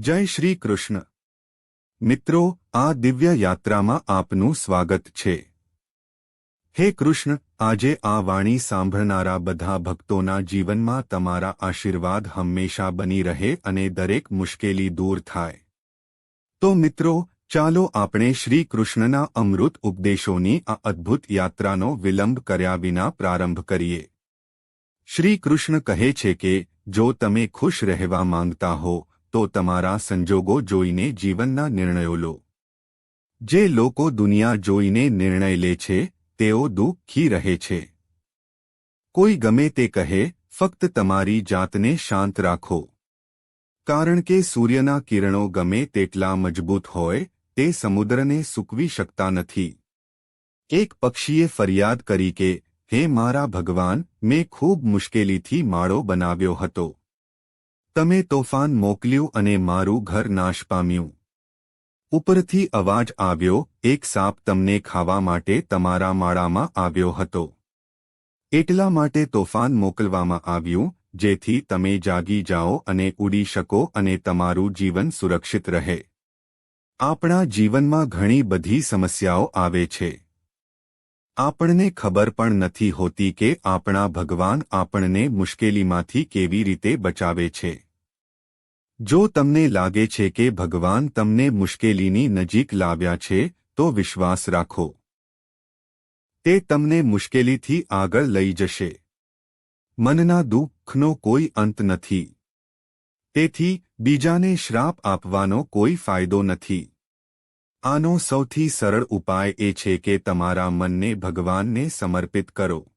જય શ્રી કૃષ્ણ. મિત્રો, આ દિવ્ય યાત્રામાં આપનું સ્વાગત છે. હે કૃષ્ણ, આજે આ વાણી સાંભળનારા બધા ભક્તોના જીવનમાં તમારા આશીર્વાદ હંમેશા બની રહે અને દરેક મુશ્કેલી દૂર થાય. તો મિત્રો, ચાલો આપણે શ્રી કૃષ્ણના અમૃત ઉપદેશોની આ અદ્ભુત યાત્રાનો વિલંબ કર્યા વિના પ્રારંભ કરીએ. શ્રી કૃષ્ણ કહે છે કે, જો તમે ખુશ રહેવા માંગતા હો તો તમારા સંજોગો જોઈને જીવનના નિર્ણયો લો. જે લોકો દુનિયા જોઈને નિર્ણય લે છે, તેઓ દુઃખી રહે છે. કોઈ ગમે તે કહે, ફક્ત તમારી જાતને શાંત રાખો. કારણ કે સૂર્યના કિરણો ગમે તેટલા મજબૂત હોય, તે સમુદ્રને સૂકવી શકતા નથી. એક પક્ષીએ ફરિયાદ કરી કે, હે મારા ભગવાન, મેં ખૂબ મુશ્કેલીથી માળો બનાવ્યો હતો. તમે તોફાન મોકલ્યું અને મારું ઘર નાશ પામ્યું. ઉપરથી અવાજ આવ્યો, એક સાપ તમને ખાવા માટે તમારા માળામાં આવ્યો હતો. એટલા માટે તોફાન મોકલવામાં આવ્યું, જેથી તમે જાગી જાઓ અને ઉડી શકો અને તમારું જીવન સુરક્ષિત રહે. આપણા જીવનમાં ઘણી બધી સમસ્યાઓ આવે છે. આપણને ખબર પણ નથી હોતી કે આપણા ભગવાન આપણને મુશ્કેલીમાંથી કેવી રીતે બચાવે છે. જો તમને લાગે છે કે ભગવાન તમને મુશ્કેલીની નજીક લાવ્યા છે, તો વિશ્વાસ રાખો. તે તમને મુશ્કેલીથી આગળ લઈ જશે. મનના દુઃખનો કોઈ અંત નથી. તેથી, બીજાને શ્રાપ આપવાનો કોઈ ફાયદો નથી. આનો સૌથી સરળ ઉપાય એ છે કે તમારા મનને ભગવાનને સમર્પિત કરો.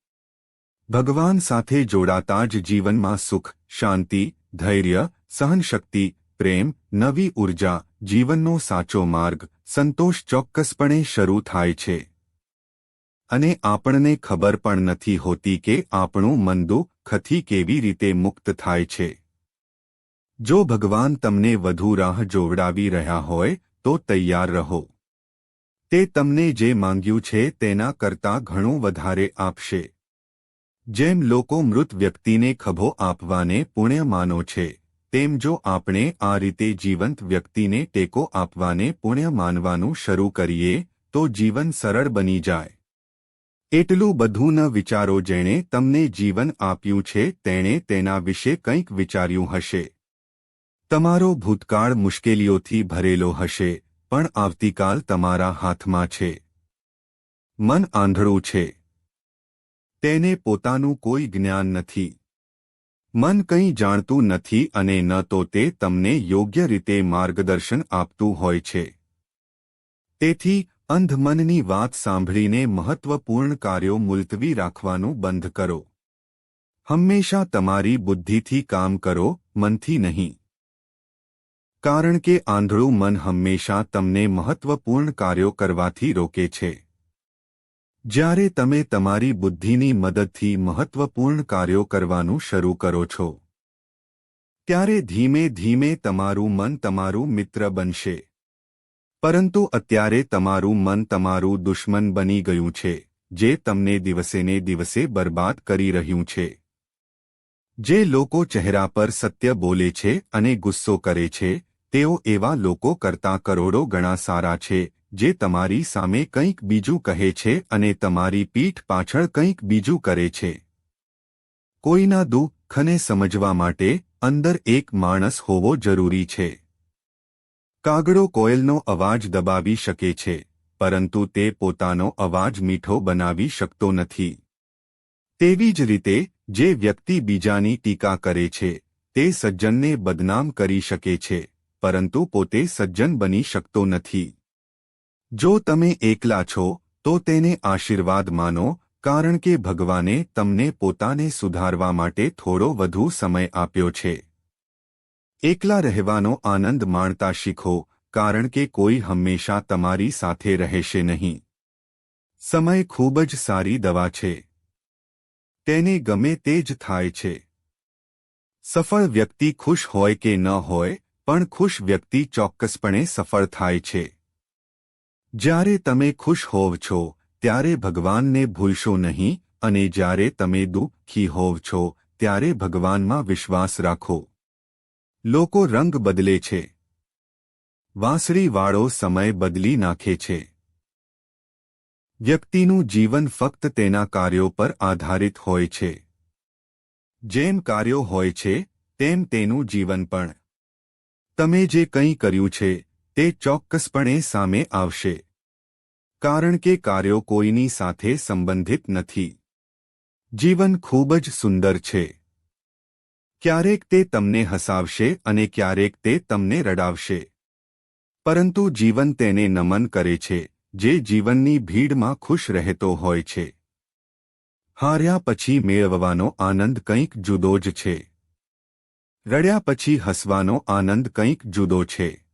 ભગવાન સાથે જોડાતા જ જીવનમાં સુખ, શાંતિ, ધૈર્ય સહનશક્તિ, પ્રેમ, નવી ઊર્જા, જીવનનો સાચો માર્ગ, સંતોષ ચોક્કસપણે શરૂ થાય છે. અને આપણને ખબર પણ નથી હોતી કે આપણું મન દુઃખથી કેવી રીતે મુક્ત થાય છે. જો ભગવાન તમને વધુ રાહ જોવડાવી રહ્યા હોય, તો તૈયાર રહો. તે તમને જે માંગ્યું છે તેના કરતાં ઘણું વધારે આપશે. જેમ લોકો મૃત વ્યક્તિને ખભો આપવાને પુણ્ય માનો છે. તેમ જો આપણે આ રીતે જીવંત વ્યક્તિને ટેકો આપવાને પુણ્ય માનવાનું શરૂ કરીએ, તો જીવન સરળ બની જાય. એટલું બધું ન વિચારો જેણે તમને જીવન આપ્યું છે, તેણે તેના વિશે કંઈક વિચાર્યું હશે. તમારો ભૂતકાળ મુશ્કેલીઓથી ભરેલો હશે, પણ આવતીકાલ તમારા હાથમાં છે. મન આંધળું છે. તેને પોતાનું કોઈ જ્ઞાન નથી. મન કંઈ જાણતું નથી અને ન તો તે તમને યોગ્ય રીતે માર્ગદર્શન આપતું હોય છે. તેથી, અંધ મનની વાત સાંભળીને મહત્વપૂર્ણ કાર્યો મુલતવી રાખવાનું બંધ કરો. હંમેશા તમારી બુદ્ધિથી કામ કરો, મનથી નહીં. કારણ કે આંધળું મન હંમેશા તમને મહત્વપૂર્ણ કાર્યો કરવાથી રોકે છે. જ્યારે તમે તમારી બુદ્ધિની મદદથી મહત્વપૂર્ણ કાર્યો કરવાનું શરૂ કરો છો, ત્યારે ધીમે ધીમે તમારું મન તમારું મિત્ર બનશે. પરંતુ અત્યારે તમારું મન તમારું દુશ્મન બની ગયું છે, જે તમને દિવસેને દિવસે બરબાદ કરી રહ્યું છે. જે લોકો ચહેરા પર સત્ય બોલે છે અને ગુસ્સો કરે છે, તેઓ એવા લોકો કરતાં કરોડો ગણા સારા છે જે તમારી સામે કંઈક બીજું કહે છે અને તમારી પીઠ પાછળ કંઈક બીજું કરે છે. કોઈના દુઃખને સમજવા માટે અંદર એક માણસ હોવો જરૂરી છે. કાગડો કોયલનો અવાજ દબાવી શકે છે, પરંતુ તે પોતાનો અવાજ મીઠો બનાવી શકતો નથી. તેવી જ રીતે, જે વ્યક્તિ બીજાની ટીકા કરે છે, તે સજ્જનને બદનામ કરી શકે છે, પરંતુ પોતે સજ્જન બની શકતો નથી. જો તમે એકલા છો, તો તેને આશીર્વાદ માનો, કારણ કે ભગવાને તમને પોતાને સુધારવા માટે થોડો વધુ સમય આપ્યો છે. એકલા રહેવાનો આનંદ માણતા શીખો, કારણ કે કોઈ હંમેશા તમારી સાથે રહેશે નહીં. સમય ખૂબ જ સારી દવા છે. તેને ગમે તે જ થાય છે. સફળ વ્યક્તિ ખુશ હોય કે ન હોય, પણ ખુશ વ્યક્તિ ચોક્કસપણે સફળ થાય છે. જ્યારે તમે ખુશ હોવ છો, ત્યારે ભગવાનને ભૂલશો નહીં અને જ્યારે તમે દુઃખી હોવ છો, ત્યારે ભગવાનમાં વિશ્વાસ રાખો. લોકો રંગ બદલે છે. વાંસળીવાળો સમય બદલી નાખે છે. વ્યક્તિનું જીવન ફક્ત તેના કાર્યો પર આધારિત હોય છે. જેમ કાર્યો હોય છે, તેમ તેનું જીવન પણ. તમે જે કંઈ કર્યું છે તે ચોક્કસપણે સામે આવશે. કારણ કે કાર્યો કોઈની સાથે સંબંધિત નથી. જીવન ખૂબ જ સુંદર છે. ક્યારેક તે તમને હસાવશે અને ક્યારેક તે તમને રડાવશે. પરંતુ જીવન તેને નમન કરે છે, જે જીવનની ભીડમાં ખુશ રહેતો હોય છે. હાર્યા પછી મેળવવાનો આનંદ કંઈક જુદો જ છે. રડ્યા પછી હસવાનો આનંદ કંઈક જુદો છે.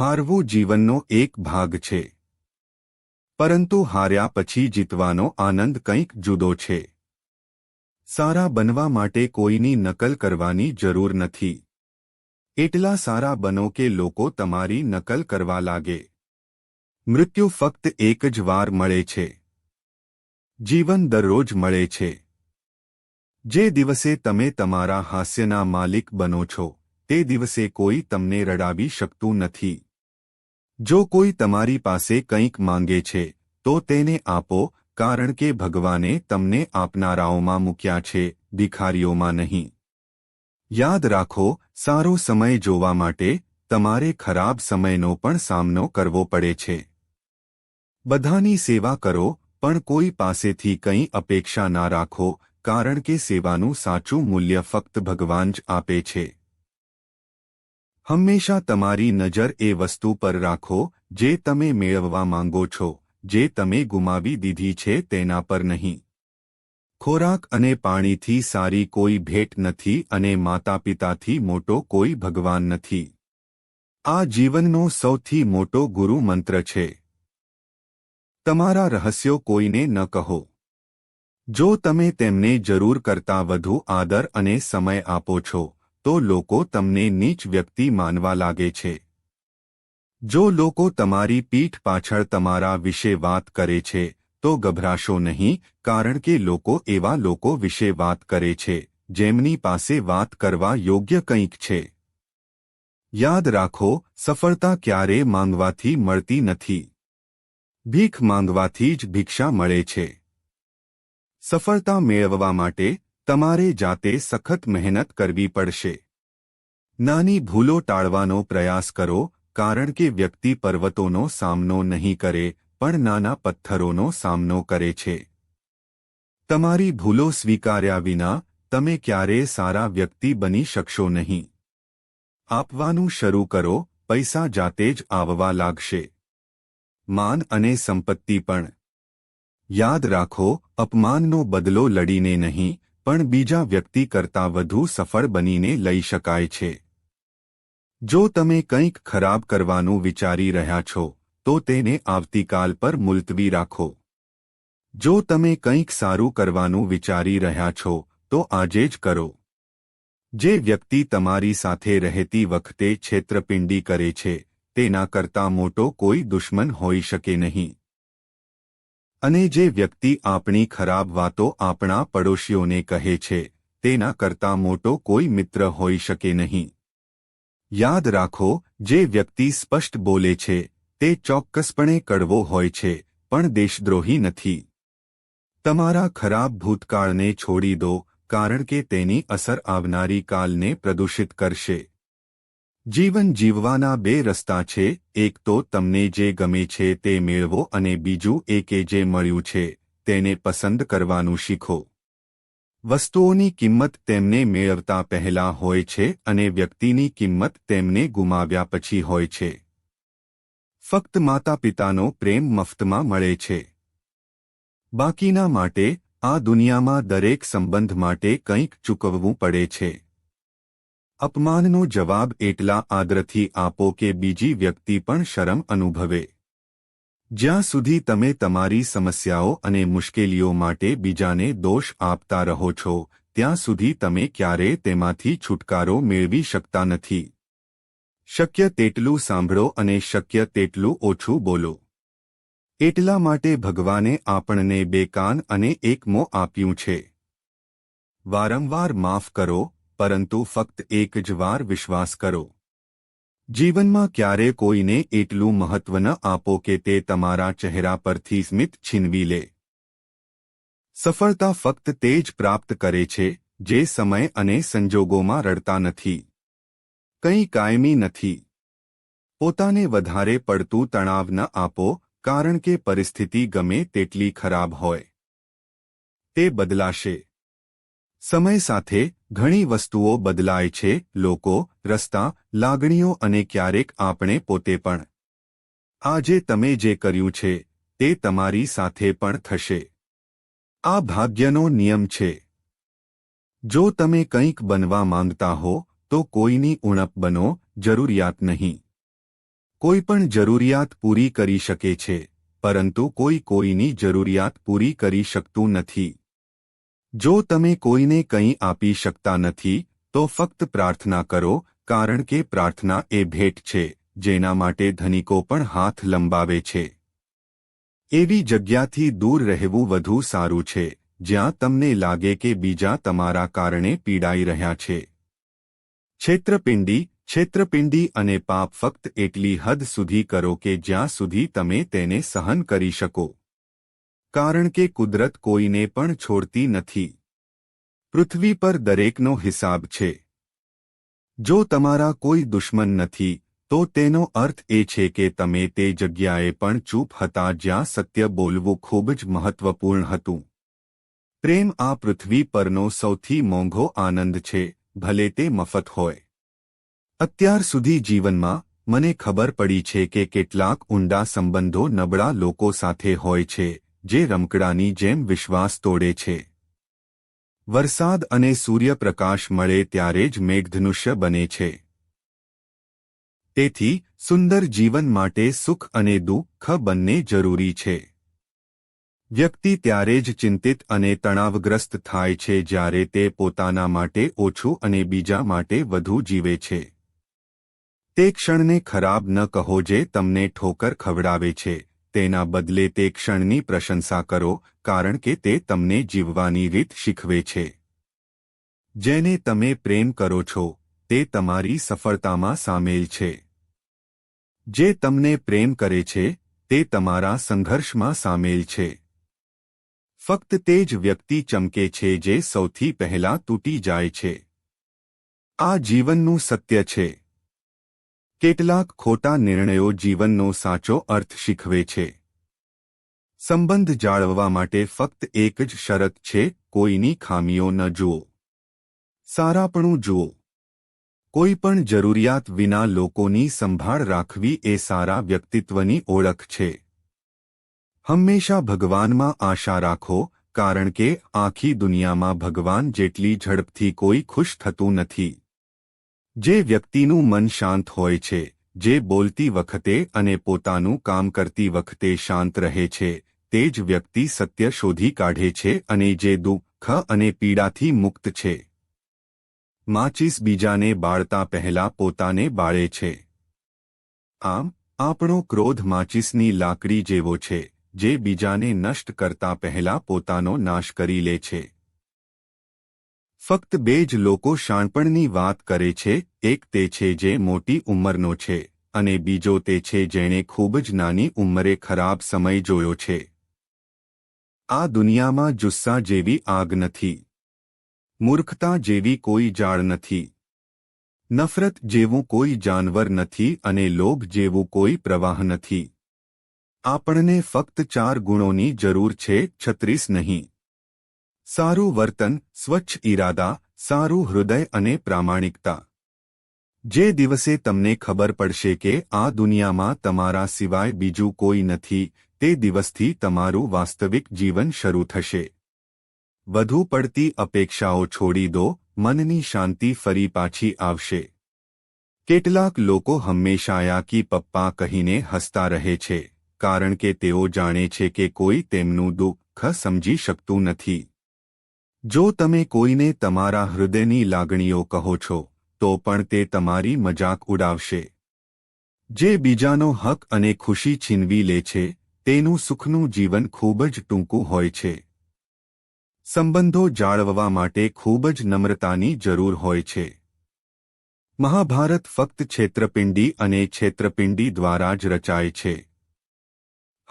હારવું જીવનનો એક ભાગ છે. પરંતુ હાર્યા પછી જીતવાનો આનંદ કંઈક જુદો છે. સારા બનવા માટે કોઈની નકલ કરવાની જરૂર નથી. એટલા સારા બનો કે લોકો તમારી નકલ કરવા લાગે. મૃત્યુ ફક્ત એક જ વાર મળે છે. જીવન દરરોજ મળે છે. જે દિવસે તમે તમારા હાસ્યના માલિક બનો છો, તે દિવસે કોઈ તમને રડાવી શકતું નથી. જો કોઈ તમારી પાસે કંઈક માંગે છે, તો તેને આપો, કારણ કે ભગવાને તમને આપનારાઓમાં મૂક્યા છે, ભિખારીઓમાં નહીં. યાદ રાખો, સારો સમય જોવા માટે તમારે ખરાબ સમયનો પણ સામનો કરવો પડે છે. બધાની સેવા કરો, પણ કોઈ પાસેથી કંઈ અપેક્ષા ના રાખો, કારણ કે સેવાનું સાચું મૂલ્ય ફક્ત ભગવાન જ આપે છે. હંમેશા તમારી નજર એ વસ્તુ પર રાખો, જે તમે મેળવવા માંગો છો, જે તમે ગુમાવી દીધી છે તેના પર નહીં. ખોરાક અને પાણીથી સારી કોઈ ભેટ નથી અને માતાપિતાથી મોટો કોઈ ભગવાન નથી. આ જીવનનો સૌથી મોટો ગુરુ મંત્ર છે. તમારા રહસ્યો કોઈને ન કહો. જો તમે તેમને જરૂર કરતા વધુ આદર અને સમય આપો છો તો લોકો તમને નીચ વ્યક્તિ માનવા લાગે છે. જો લોકો તમારી પીઠ પાછળ તમારા વિશે વાત કરે છે, તો ગભરાશો નહીં, કારણ કે લોકો એવા લોકો વિશે વાત કરે છે, જેમની પાસે વાત કરવા યોગ્ય કંઈક છે. યાદ રાખો, સફળતા ક્યારે માંગવાથી મળતી નથી. ભીખ માંગવાથી જ ભિક્ષા મળે છે. સફળતા મેળવવા માટે તમારે જાતે સખત મહેનત કરવી પડશે. નાની ભૂલો ટાળવાનો પ્રયાસ કરો, કારણ કે વ્યક્તિ પર્વતોનો સામનો નહીં કરે, પણ નાના પથ્થરોનો સામનો કરે છે. તમારી ભૂલો સ્વીકાર્યા વિના, તમે ક્યારેય સારા વ્યક્તિ બની શકશો નહીં. આપવાનું શરૂ કરો, પૈસા જાતે જ આવવા લાગશે. માન અને સંપત્તિ પણ. યાદ રાખો, અપમાનનો બદલો લડીને નહીં પણ બીજા વ્યક્તિ કરતાં વધુ સફળ બનીને લઈ શકાય છે. જો તમે કંઈક ખરાબ કરવાનું વિચારી રહ્યા છો, તો તેને આવતીકાલ પર મુલતવી રાખો. જો તમે કંઈક સારું કરવાનું વિચારી રહ્યા છો, તો આજે જ કરો. જે વ્યક્તિ તમારી સાથે રહેતી વખતે છેતરપિંડી કરે છે, તેના કરતાં મોટો કોઈ દુશ્મન હોઈ શકે નહીં. અને જે વ્યક્તિ આપણી ખરાબ વાતો આપણા પડોશીઓને કહે છે, તેના કરતાં મોટો કોઈ મિત્ર હોઈ શકે નહીં. યાદ રાખો, જે વ્યક્તિ સ્પષ્ટ બોલે છે, તે ચોક્કસપણે કડવો હોય છે, પણ દેશદ્રોહી નથી. તમારા ખરાબ ભૂતકાળને છોડી દો, કારણ કે તેની અસર આવનારી કાલને પ્રદૂષિત કરશે. જીવન જીવવાના બે રસ્તા છે, એક તો તમને જે ગમે છે તે મેળવો અને બીજું એકે જે મળ્યું છે, તેને પસંદ કરવાનું શીખો. વસ્તુઓની કિંમત તેમને મેળવતા પહેલા હોય છે અને વ્યક્તિની કિંમત તેમને ગુમાવ્યા પછી હોય છે. ફક્ત માતાપિતાનો પ્રેમ મફતમાં મળે છે. બાકીના માટે આ દુનિયામાં દરેક સંબંધ માટે કંઈક ચૂકવવું પડે છે. અપમાનનો જવાબ એટલા આદરથી આપો કે બીજી વ્યક્તિ પણ શરમ અનુભવે. જ્યાં સુધી તમે તમારી સમસ્યાઓ અને મુશ્કેલીઓ માટે બીજાને દોષ આપતા રહો છો, ત્યાં સુધી તમે ક્યારેય તેમાંથી છુટકારો મેળવી શકતા નથી. શક્ય તેટલું સાંભળો અને શક્ય તેટલું ઓછું બોલો. એટલા માટે ભગવાને આપણને બે કાન અને એક મો આપ્યું છે. વારંવાર માફ કરો પરંતુ ફક્ત એક જ વાર વિશ્વાસ કરો. જીવનમાં ક્યારે કોઈને એટલું મહત્વ ન આપો કે તે તમારા ચહેરા પરથી સ્મિત છીનવી લે. સફળતા ફક્ત તે જ પ્રાપ્ત કરે છે, જે સમય અને સંજોગોમાં રડતા નથી. કંઈ કાયમી નથી. પોતાને વધારે પડતું તણાવ ન આપો, કારણ કે પરિસ્થિતિ ગમે તેટલી ખરાબ હોય. તે બદલાશે. સમય સાથે ઘણી વસ્તુઓ બદલાય છે, લોકો, રસ્તા, લાગણીઓ અને ક્યારેક આપણે પોતે પણ. આજે તમે જે કર્યું છે, તે તમારી સાથે પણ થશે. આ ભાગ્યનો નિયમ છે. જો તમે કંઈક બનવા માંગતા હો, તો કોઈની ઉણપ બનો, જરૂરિયાત નહીં. કોઈ પણ જરૂરિયાત પૂરી કરી શકે છે, પરંતુ કોઈ કોઈની જરૂરિયાત પૂરી કરી શકતું નથી. જો તમે કોઈને કંઈ આપી શકતા નથી, તો ફક્ત પ્રાર્થના કરો, કારણ કે પ્રાર્થના એ ભેટ છે, જેના માટે ધનિકો પણ હાથ લંબાવે છે. એવી જગ્યાથી દૂર રહેવું વધુ સારું છે, જ્યાં તમને લાગે કે બીજા તમારા કારણે પીડાઈ રહ્યા છે. છેત્રપિંડી છેત્રપિંડી અને પાપ ફક્ત એટલી હદ સુધી કરો કે જ્યાં સુધી તમે તેને સહન કરી શકો. કારણ કે કુદરત કોઈને પણ છોડતી નથી. પૃથ્વી પર દરેકનો હિસાબ છે. જો તમારા કોઈ દુશ્મન નથી, તો તેનો અર્થ એ છે કે તમે તે જગ્યાએ પણ ચૂપ હતા જ્યાં સત્ય બોલવું ખૂબ જ મહત્વપૂર્ણ હતું. પ્રેમ આ પૃથ્વી પરનો સૌથી મોંઘો આનંદ છે, ભલે તે મફત હોય. અત્યાર સુધી જીવનમાં, મને ખબર પડી છે કે કેટલાક ઊંડા સંબંધો નબળા લોકો સાથે હોય છે જે રમકડાની જેમ વિશ્વાસ તોડે છે. વરસાદ અને સૂર્યપ્રકાશ મળે ત્યારે જ મેઘધનુષ્ય બને છે. તેથી, સુંદર જીવન માટે સુખ અને દુઃખ બંને જરૂરી છે. વ્યક્તિ ત્યારે જ ચિંતિત અને તણાવગ્રસ્ત થાય છે જ્યારે તે પોતાના માટે ઓછું અને બીજા માટે વધુ જીવે છે. તે ક્ષણને ખરાબ ન કહો જે તમને ઠોકર ખવડાવે છે. તેના બદલે તે ક્ષણની પ્રશંસા કરો, કારણ કે તે તમને જીવવાની રીત શીખવે છે. જેને તમે પ્રેમ કરો છો, તે તમારી સફળતામાં સામેલ છે. જે તમને પ્રેમ કરે છે, તે તમારા સંઘર્ષમાં સામેલ છે. ફક્ત તે જ વ્યક્તિ ચમકે છે જે સૌથી પહેલા તૂટી જાય છે. આ જીવનનું સત્ય છે. કેટલાક ખોટા નિર્ણયો જીવનનો સાચો અર્થ શીખવે છે. સંબંધ જાળવવા માટે ફક્ત એક જ શરત છે, કોઈની ખામીઓ ન જુઓ. સારાપણું જુઓ. કોઈ પણ જરૂરિયાત વિના લોકોની સંભાળ રાખવી એ સારા વ્યક્તિત્વની ઓળખ છે. હંમેશા ભગવાનમાં આશા રાખો, કારણ કે આખી દુનિયામાં ભગવાન જેટલી ઝડપથી કોઈ ખુશ થતું નથી. જે વ્યક્તિનું મન શાંત હોય છે, જે બોલતી વખતે અને પોતાનું કામ કરતી વખતે શાંત રહે છે, તે જ વ્યક્તિ સત્ય શોધી કાઢે છે અને જે દુઃખ અને પીડાથી મુક્ત છે. માચીસ બીજાને બાળતા પહેલા પોતાને બાળે છે. આમ, આપણો ક્રોધ માચીસની લાકડી જેવો છે, જે બીજાને નષ્ટ કરતા પહેલા પોતાનો નાશ કરી લે છે. ફક્ત બે જ લોકો શાણપણની વાત કરે છે, એક તે છે જે મોટી ઉંમરનો છે, અને બીજો તે છે જેણે ખૂબ જ નાની ઉંમરે ખરાબ સમય જોયો છે. આ દુનિયામાં જુસ્સા જેવી આગ નથી. મૂર્ખતા જેવી કોઈ જાળ નથી. નફરત જેવું કોઈ જાનવર નથી અને લોભ જેવું કોઈ પ્રવાહ નથી. આપણને ફક્ત ચાર ગુણોની જરૂર છે, છત્રીસ નહીં. સારું વર્તન, સ્વચ્છ ઈરાદા, સારું હૃદય અને પ્રામાણિકતા. જે દિવસે તમને ખબર પડશે કે આ દુનિયામાં તમારા સિવાય બીજું કોઈ નથી, તે દિવસથી તમારું વાસ્તવિક જીવન શરૂ થશે. વધુ પડતી અપેક્ષાઓ છોડી દો, મનની શાંતિ ફરી પાછી આવશે. કેટલાક લોકો હંમેશા યાકી પપ્પા કહીને હસતા રહે છે, કારણ કે તેઓ જાણે છે કે કોઈ તેમનું દુઃખ સમજી શકતું નથી. જો તમે કોઈને તમારા હૃદયની લાગણીઓ કહો છો, તો પણ તે તમારી મજાક ઉડાવશે. જે બીજાનો હક અને ખુશી છીનવી લે છે, તેનું સુખનું જીવન ખૂબ જ ટૂંકું હોય છે. સંબંધો જાળવવા માટે ખૂબ જ નમ્રતાની જરૂર હોય છે. મહાભારત ફક્ત છેત્રપિંડી અને છેત્રપિંડી દ્વારા જ રચાય છે.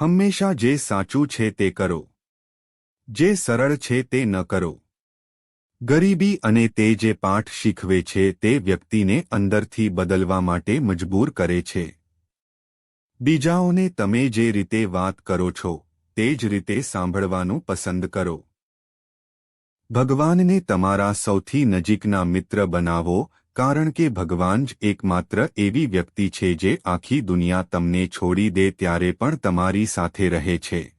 હંમેશા જે સાચું છે તે કરો. જે સરળ છે તે ન કરો. ગરીબી અને તે જે પાઠ શીખવે છે તે વ્યક્તિને અંદરથી બદલવા માટે મજબૂર કરે છે. બીજાઓને તમે જે રીતે વાત કરો છો, તે જ રીતે સાંભળવાનું પસંદ કરો. ભગવાનને તમારા સૌથી નજીકના મિત્ર બનાવો, કારણ કે ભગવાન જ એકમાત્ર એવી વ્યક્તિ છે જે આખી દુનિયા તમને છોડી દે ત્યારે પણ તમારી સાથે રહે છે.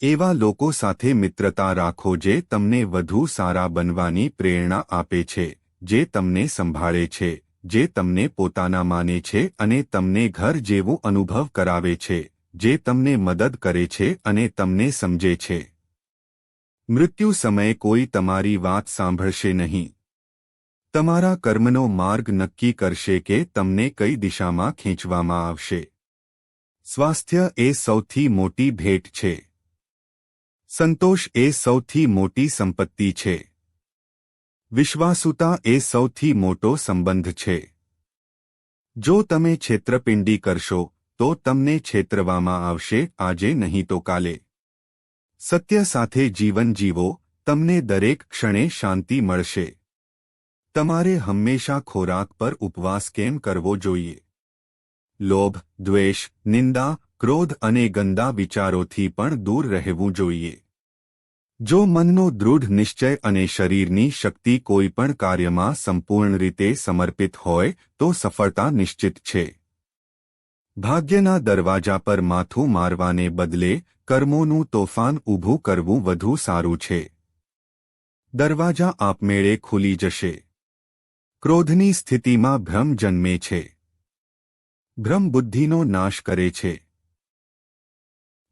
એવા લોકો સાથે મિત્રતા રાખો જે તમને વધુ સારા બનવાની પ્રેરણા આપે છે, જે તમને સંભાળે છે, જે તમને પોતાના માને છે અને તમને ઘર જેવું અનુભવ કરાવે છે, જે તમને મદદ કરે છે અને તમને સમજે છે. મૃત્યુ સમયે કોઈ તમારી વાત સાંભળશે નહીં. તમારા કર્મનો માર્ગ નક્કી કરશે કે તમને કઈ દિશામાં ખેંચવામાં આવશે. સ્વાસ્થ્ય એ સૌથી મોટી ભેટ છે. સંતોષ એ સૌથી મોટી સંપત્તિ છે. વિશ્વાસુતા એ સૌથી મોટો સંબંધ છે. જો તમે છેત્રપિંડી કરશો, તો તમને છેતરવામાં આવશે, આજે નહીં તો કાલે. સત્ય સાથે જીવન જીવો, તમને દરેક ક્ષણે શાંતિ મળશે. તમારે હંમેશા ખોરાક પર ઉપવાસ કેમ કરવો જોઈએ? લોભ, દ્વેષ, નિંદા ક્રોધ અને ગંદા વિચારોથી પણ દૂર રહેવું જોઈએ. જો મનનો દૃઢ નિશ્ચય અને શરીરની શક્તિ કોઈ પણ કાર્યમાં સંપૂર્ણ રીતે સમર્પિત હોય, તો સફળતા નિશ્ચિત છે. ભાગ્યના દરવાજા પર માથું મારવાને બદલે કર્મોનું તોફાન ઊભું કરવું વધુ સારું છે. દરવાજા આપમેળે ખુલી જશે. ક્રોધની સ્થિતિમાં ભ્રમ જન્મે છે. ભ્રમ બુદ્ધિનો નાશ કરે છે.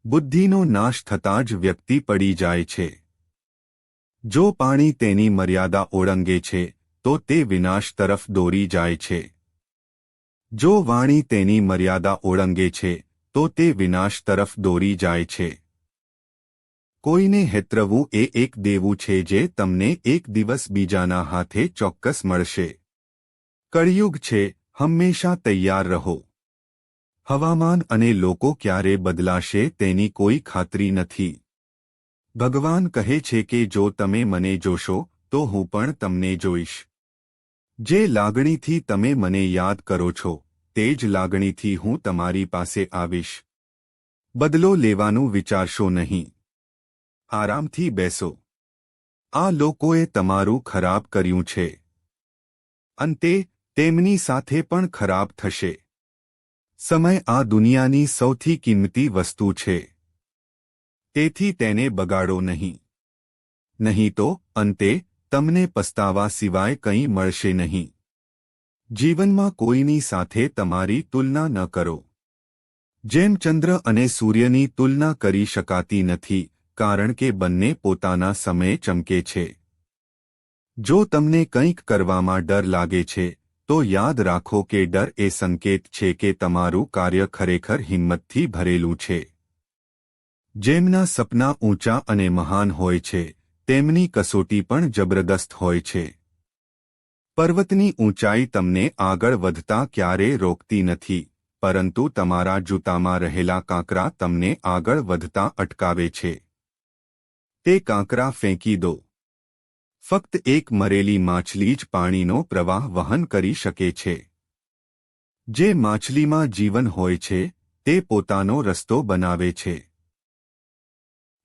બુદ્ધિનો નાશ થતાં જ વ્યક્તિ પડી જાય છે. જો પાણી તેની મર્યાદા ઓળંગે છે, તો તે વિનાશ તરફ દોરી જાય છે. જો વાણી તેની મર્યાદા ઓળંગે છે, તો તે વિનાશ તરફ દોરી જાય છે. કોઈને હેતરવું એ એક દેવું છે જે તમને એક દિવસ બીજાના હાથે ચોક્કસ મળશે. કળિયુગ છે, હંમેશા તૈયાર રહો. હવામાન અને લોકો ક્યારે બદલાશે તેની કોઈ ખાતરી નથી. ભગવાન કહે છે કે જો તમે મને જોશો, તો હું પણ તમને જોઈશ. જે લાગણીથી તમે મને યાદ કરો છો, તે જ લાગણીથી હું તમારી પાસે આવીશ. બદલો લેવાનું વિચારશો નહીં. આરામથી બેસો. આ લોકોએ તમારું ખરાબ કર્યું છે. અંતે, તેમની સાથે પણ ખરાબ થશે. સમય આ દુનિયાની સૌથી કિંમતી વસ્તુ છે. તેથી તેને બગાડો નહીં. નહીં તો અંતે તમને પસ્તાવા સિવાય કંઈ મળશે નહીં. જીવનમાં કોઈની સાથે તમારી તુલના ન કરો. જેમ ચંદ્ર અને સૂર્યની તુલના કરી શકાતી નથી, કારણ કે બંને પોતાના સમયે ચમકે છે. જો તમને કંઈક કરવામાં ડર લાગે છે તો યાદ રાખો કે ડર એ સંકેત છે કે તમારું કાર્ય ખરેખર હિંમતથી ભરેલું છે. જેમના સપના ઊંચા અને મહાન હોય છે, તેમની કસોટી પણ જબરદસ્ત હોય છે. પર્વતની ઊંચાઈ તમને આગળ વધતા ક્યારે રોકતી નથી, પરંતુ તમારા જૂતામાં રહેલા કાંકરા તમને આગળ વધતા અટકાવે છે. તે કાંકરા ફેંકી દો. ફક્ત એક મરેલી માછલી જ પાણીનો પ્રવાહ વહન કરી શકે છે. જે માછલીમાં જીવન હોય છે, તે પોતાનો રસ્તો બનાવે છે.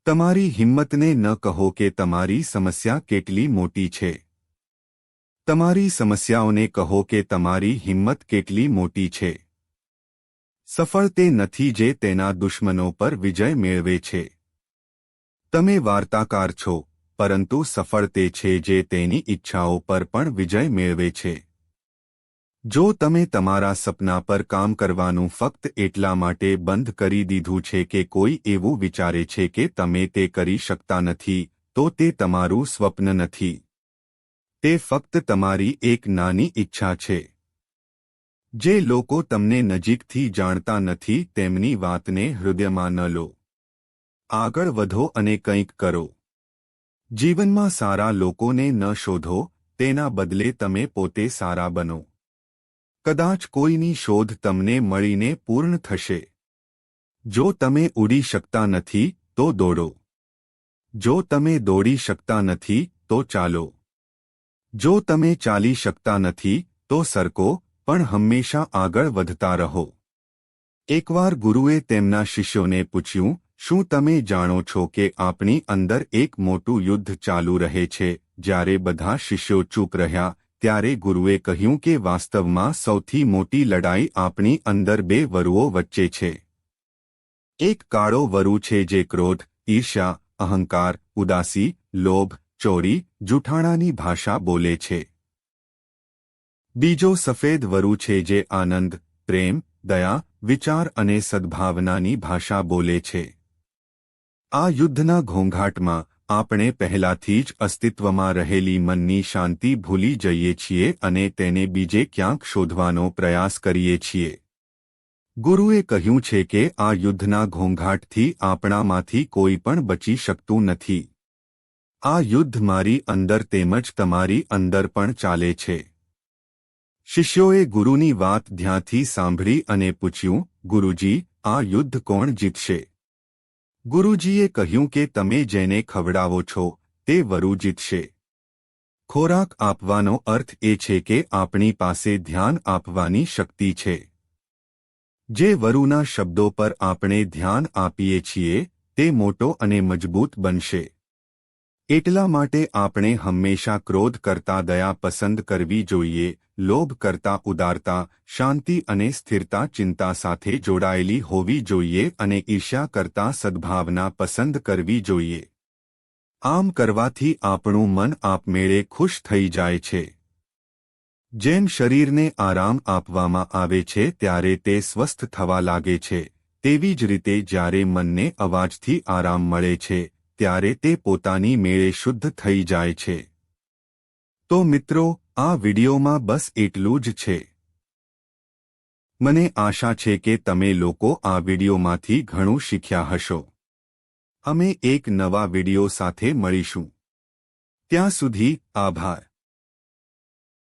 તમારી હિંમતને ન કહો કે તમારી સમસ્યા કેટલી મોટી છે. તમારી સમસ્યાઓને કહો કે તમારી હિંમત કેટલી મોટી છે. સફળ તે નથી જે તેના દુશ્મનો પર વિજય મેળવે છે. તમે વાર્તાકાર છો. પરંતુ સફળ તે છે જે તેની ઈચ્છાઓ પર પણ વિજય મેળવે છે. જો તમે તમારા સપના પર કામ કરવાનું ફક્ત એટલા માટે બંધ કરી દીધું છે કે કોઈ એવું વિચારે છે કે તમે તે કરી શકતા નથી, તો તે તમારું સ્વપ્ન નથી. તે ફક્ત તમારી એક નાની ઈચ્છા છે. જે લોકો તમને નજીકથી જાણતા નથી, તેમની વાતને હૃદયમાં ન લો. આગળ વધો અને કંઈક કરો. જીવનમાં સારા લોકોને ન શોધો, તેના બદલે તમે પોતે સારા બનો. કદાચ કોઈની શોધ તમને મળીને પૂર્ણ થશે. જો તમે ઉડી શકતા નથી, તો દોડો. જો તમે દોડી શકતા નથી, તો ચાલો. જો તમે ચાલી શકતા નથી, તો સરકો, પણ હંમેશા આગળ વધતા રહો. એકવાર ગુરુએ તેમના શિષ્યોને પૂછ્યું શું તમે જાણો છો કે આપણી અંદર એક મોટું યુદ્ધ ચાલુ રહે છે? જ્યારે બધા શિષ્યો ચૂપ રહ્યા, ત્યારે ગુરુએ કહ્યું કે વાસ્તવમાં સૌથી મોટી લડાઈ આપણી અંદર બે વરુઓ વચ્ચે છે. એક કાળો વરુ છે જે ક્રોધ, ઈર્ષ્યા, અહંકાર, ઉદાસી, લોભ, ચોરી, જૂઠાણાની ભાષા બોલે છે. બીજો સફેદ વરુ છે જે આનંદ, પ્રેમ, દયા, વિચાર અને સદ્ભાવનાની ભાષા બોલે છે. આ યુદ્ધના ઘોંઘાટમાં આપણે પહેલાથી જ અસ્તિત્વમાં રહેલી મનની શાંતિ ભૂલી જઈએ છીએ અને તેને બીજે ક્યાંક શોધવાનો પ્રયાસ કરીએ છીએ. ગુરુએ કહ્યું છે કે આ યુદ્ધના ઘોંઘાટથી આપણામાંથી કોઈ પણ બચી શકતું નથી. આ યુદ્ધ મારી અંદર તેમજ તમારી અંદર પણ ચાલે છે. શિષ્યોએ ગુરુની વાત ધ્યાનથી સાંભળી અને પૂછ્યું, ગુરુજી, આ યુદ્ધ કોણ જીતશે? ગુરુજીએ કહ્યું કે તમે જેને ખવડાવો છો, તે વરુ જીતશે ખોરાક આપવાનો અર્થ એ છે કે આપણી પાસે ધ્યાન આપવાની શક્તિ છે. જે વરુના શબ્દો પર આપણે ધ્યાન આપીએ છીએ, તે મોટો અને મજબૂત બનશે. એટલા માટે આપણે હંમેશા ક્રોધ કરતા દયા પસંદ કરવી જોઈએ લોભ કરતા ઉદારતા, શાંતિ અને સ્થિરતા ચિંતા સાથે જોડાયેલી હોવી જોઈએ અને ઈર્ષ્યા કરતા સદ્ભાવના પસંદ કરવી જોઈએ. આમ કરવાથી આપણું મન આપમેળે ખુશ થઈ જાય છે. જેમ શરીરને આરામ આપવામાં આવે છે ત્યારે તે સ્વસ્થ થવા લાગે છે, તેવી જ રીતે જ્યારે મનને અવાજથી આરામ મળે છે, ત્યારે તે પોતાની મેળે શુદ્ધ થઈ જાય છે. તો મિત્રો આ વિડિયોમાં બસ એટલું જ છે. મને આશા છે કે તમે લોકો આ વિડિયોમાંથી ઘણું શીખ્યા હશો. અમે એક નવા વીડિયો સાથે મળીશું. ત્યાં સુધી આભાર.